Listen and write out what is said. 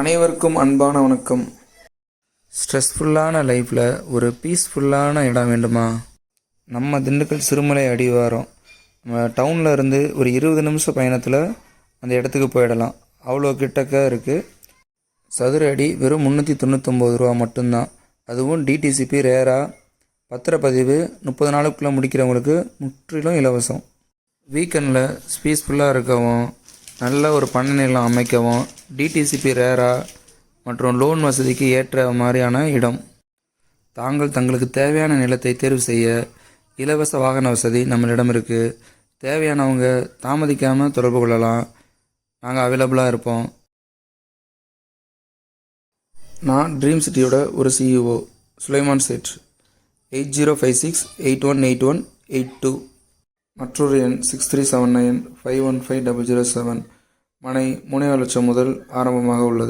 அனைவருக்கும் அன்பான வணக்கம். ஸ்ட்ரெஸ்ஃபுல்லான லைஃப்பில் ஒரு பீஸ்ஃபுல்லான இடம் வேண்டுமா? நம்ம திண்டுக்கல் சிறுமலை அடிவாரம். நம்ம டவுனில் இருந்து ஒரு இருபது நிமிஷம் பயணத்தில் அந்த இடத்துக்கு போயிடலாம். அவ்வளோ கிட்டக்க இருக்குது சதுர அடி வெறும் முந்நூற்றி தொண்ணூத்தொம்பது ரூபா மட்டும்தான். அதுவும் டிடிசிபி ரேராக பத்திரப்பதிவு முப்பது நாளுக்குள்ளே முடிக்கிறவங்களுக்கு முற்றிலும் இலவசம். வீக்கெண்டில் பீஸ்ஃபுல்லாக இருக்கவும் நல்ல ஒரு பண்ணை நிலம் அமைக்கவும் டிடிசிபி ரேரா மற்றும் லோன் வசதிக்கு ஏற்ற மாதிரியான இடம். தாங்கள் தங்களுக்கு தேவையான நிலத்தை தேர்வு செய்ய இலவச வாகன வசதி நம்மளிடம் இருக்குது தேவையானவங்க தாமதிக்காமல் தொடர்பு கொள்ளலாம். நாங்கள் அவைலபிளாக இருப்போம். நான் ட்ரீம் சிட்டியோட ஒரு CEO Sulaiman Sait eight zero five six eight one eight one eight two மற்றொரு எண் six three seven nine five one five double zero seven மனை மூணே லட்சம் முதல் ஆரம்பமாக உள்ளது.